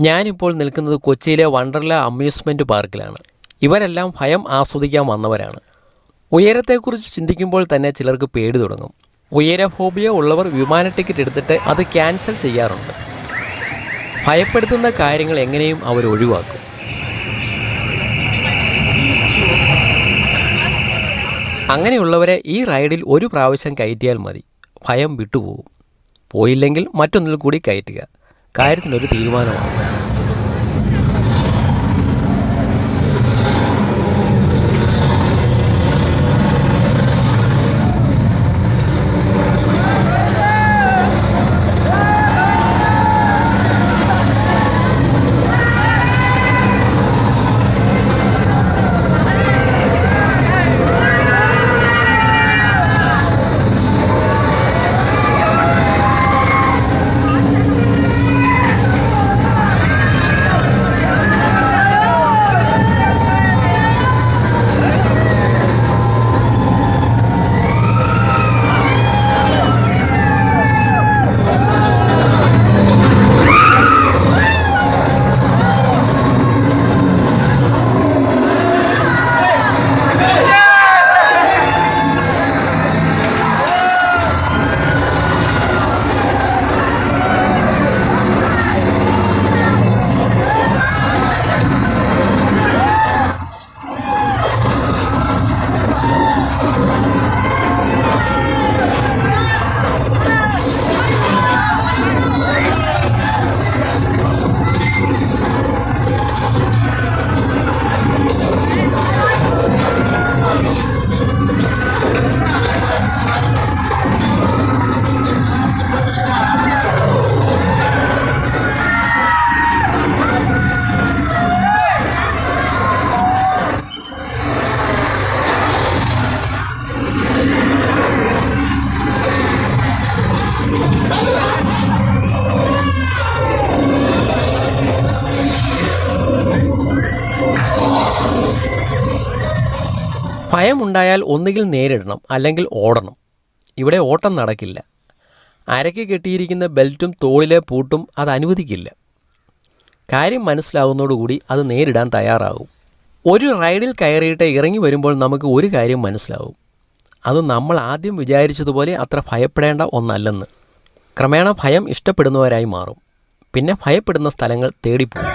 ഞാനിപ്പോൾ നിൽക്കുന്നത് കൊച്ചിയിലെ വണ്ടർല അമ്യൂസ്മെന്റ് പാർക്കിലാണ്. ഇവരെല്ലാം ഭയം ആസ്വദിക്കാൻ വന്നവരാണ്. ഉയരത്തെക്കുറിച്ച് ചിന്തിക്കുമ്പോൾ തന്നെ ചിലർക്ക് പേടി തുടങ്ങും. ഉയരഫോബിയ ഉള്ളവർ വിമാന ടിക്കറ്റ് എടുത്തിട്ട് അത് ക്യാൻസൽ ചെയ്യാറുണ്ട്. ഭയപ്പെടുത്തുന്ന കാര്യങ്ങൾ എങ്ങനെയും അവർ ഒഴിവാക്കും. അങ്ങനെയുള്ളവരെ ഈ റൈഡിൽ ഒരു പ്രാവശ്യം കയറ്റിയാൽ മതി. ഭയം വിട്ടുപോകും. പോയില്ലെങ്കിൽ മറ്റൊന്നിൽ കൂടി കയറ്റുക. കാര്യത്തിനൊരു തീരുമാനമാണ് ഭയമുണ്ടായാൽ ഒന്നുകിൽ നേരിടണം അല്ലെങ്കിൽ ഓടണം. ഇവിടെ ഓട്ടം നടക്കില്ല. അരയ്ക്ക് കെട്ടിയിരിക്കുന്ന ബെൽറ്റും തോളിലെ പൂട്ടും അത് അനുവദിക്കില്ല. കാര്യം മനസ്സിലാവുന്നതോടുകൂടി അത് നേരിടാൻ തയ്യാറാകും. ഒരു റൈഡിൽ കയറിയിട്ട് ഇറങ്ങി വരുമ്പോൾ നമുക്ക് ഒരു കാര്യം മനസ്സിലാവും. അത് നമ്മൾ ആദ്യം വിചാരിച്ചതുപോലെ അത്ര ഭയപ്പെടേണ്ട ഒന്നല്ലെന്ന്. ക്രമേണ ഭയം ഇഷ്ടപ്പെടുന്നവരായി മാറും. പിന്നെ ഭയപ്പെടുന്ന സ്ഥലങ്ങൾ തേടിപ്പോകും.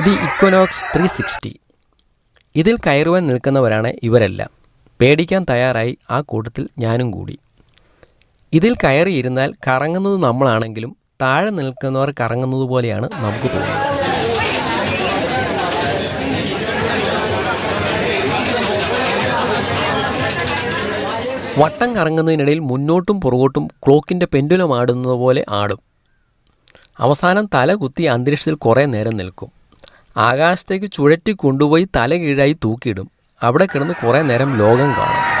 ഇത് ഇക്വനോക്സ് ത്രീ സിക്സ്റ്റി ഇതിൽ കയറുവാൻ നിൽക്കുന്നവരാണ് ഇവരെല്ലാം. പേടിക്കാൻ തയ്യാറായി ആ കൂട്ടത്തിൽ ഞാനും കൂടി. ഇതിൽ കയറിയിരുന്നാൽ കറങ്ങുന്നത് നമ്മളാണെങ്കിലും താഴെ നിൽക്കുന്നവർ കറങ്ങുന്നത് പോലെയാണ് നമുക്ക് തോന്നുന്നത്. വട്ടം കറങ്ങുന്നതിനിടയിൽ മുന്നോട്ടും പുറകോട്ടും ക്ലോക്കിന്റെ പെൻഡുലം ആടുന്നത് പോലെ ആടും. അവസാനം തല കുത്തി അന്തരീക്ഷത്തിൽ കുറേ നേരം നിൽക്കും. ആകാശത്തേക്ക് ചുഴറ്റി കൊണ്ടുപോയി തല കീഴായി തൂക്കിയിടും. അവിടെ കിടന്ന് കുറേ നേരം ലോകം കാണും.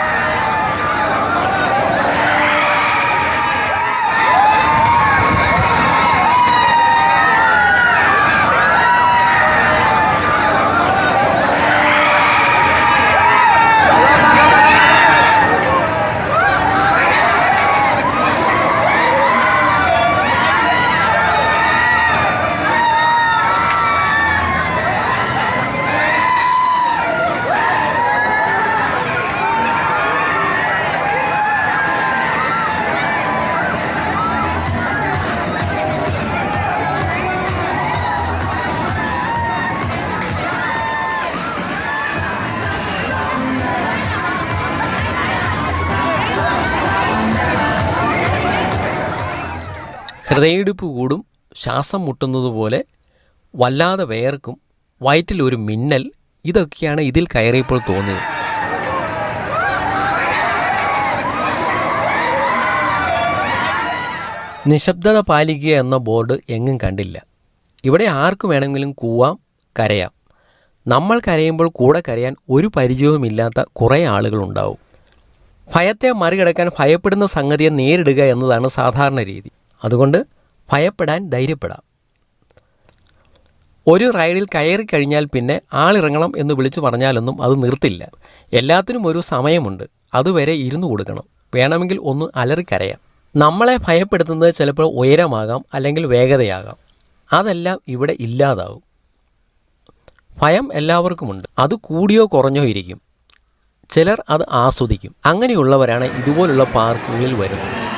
ഹൃദയയിടിപ്പ് കൂടും ശ്വാസം മുട്ടുന്നത് പോലെ വല്ലാതെ വേർക്കും വയറ്റിലൊരു മിന്നൽ ഇതൊക്കെയാണ് ഇതിൽ കയറിയപ്പോൾ തോന്നിയത്. നിശബ്ദത പാലിക്കുക എന്ന ബോർഡ് എങ്ങും കണ്ടില്ല. ഇവിടെ ആർക്ക് വേണമെങ്കിലും കൂവാം കരയാം. നമ്മൾ കരയുമ്പോൾ കൂടെ കരയാൻ ഒരു പരിചയവുമില്ലാത്ത കുറേ ആളുകളുണ്ടാവും. ഭയത്തെ മറികടക്കാൻ ഭയപ്പെടുന്ന സംഗതിയെ നേരിടുക എന്നതാണ് സാധാരണ രീതി. അതുകൊണ്ട് ഭയപ്പെടാൻ ധൈര്യപ്പെടാം. ഒരു റൈഡിൽ കയറി കഴിഞ്ഞാൽ പിന്നെ ആളിറങ്ങണം എന്ന് വിളിച്ചു പറഞ്ഞാലൊന്നും അത് നിർത്തില്ല. എല്ലാത്തിനും ഒരു സമയമുണ്ട്. അതുവരെ ഇരുന്നു കൊടുക്കണം. വേണമെങ്കിൽ ഒന്ന് അലറിക്കരയാം നമ്മളെ ഭയപ്പെടുത്തുന്നത് ചിലപ്പോൾ ഉയരമാകാം അല്ലെങ്കിൽ വേഗതയാകാം. അതെല്ലാം ഇവിടെ ഇല്ലാതാവും. ഭയം എല്ലാവർക്കുമുണ്ട്. അത് കൂടിയോ കുറഞ്ഞോ ഇരിക്കും. ചിലർ അത് ആസ്വദിക്കും. അങ്ങനെയുള്ളവരാണ് ഇതുപോലുള്ള പാർക്കുകളിൽ വരുന്നത്.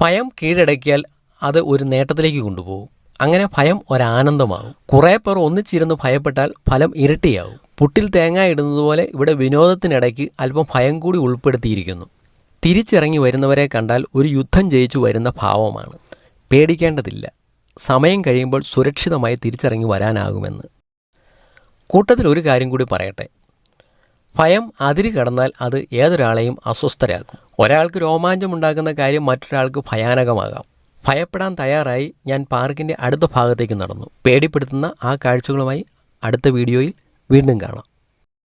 ഭയം കീഴടക്കിയാൽ അത് ഒരു നേട്ടത്തിലേക്ക് കൊണ്ടുപോകും. അങ്ങനെ ഭയം ഒരാനന്ദമാകും. കുറേ പേർ ഒന്നിച്ചിരുന്ന് ഭയപ്പെട്ടാൽ ഫലം ഇരട്ടിയാവും പുട്ടിൽ തേങ്ങ ഇടുന്നതുപോലെ ഇവിടെ വിനോദത്തിനിടയ്ക്ക് അല്പം ഭയം കൂടി ഉൾപ്പെടുത്തിയിരിക്കുന്നു. തിരിച്ചിറങ്ങി വരുന്നവരെ കണ്ടാൽ ഒരു യുദ്ധം ജയിച്ചു വരുന്ന ഭാവമാണ്. പേടിക്കേണ്ടതില്ല. സമയം കഴിയുമ്പോൾ സുരക്ഷിതമായി തിരിച്ചിറങ്ങി വരാനാകുമെന്ന്. കൂട്ടത്തിൽ ഒരു കാര്യം കൂടി പറയട്ടെ. ഭയം അതിര് കടന്നാൽ അത് ഏതൊരാളെയും അസ്വസ്ഥരാക്കും. ഒരാൾക്ക് രോമാഞ്ചമുണ്ടാക്കുന്ന കാര്യം മറ്റൊരാൾക്ക് ഭയാനകമാകാം. ഭയപ്പെടാൻ തയ്യാറായി ഞാൻ പാർക്കിന്റെ അടുത്ത ഭാഗത്തേക്ക് നടന്നു. പേടിപ്പെടുത്തുന്ന ആ കാഴ്ചകളുമായി അടുത്ത വീഡിയോയിൽ വീണ്ടും കാണാം.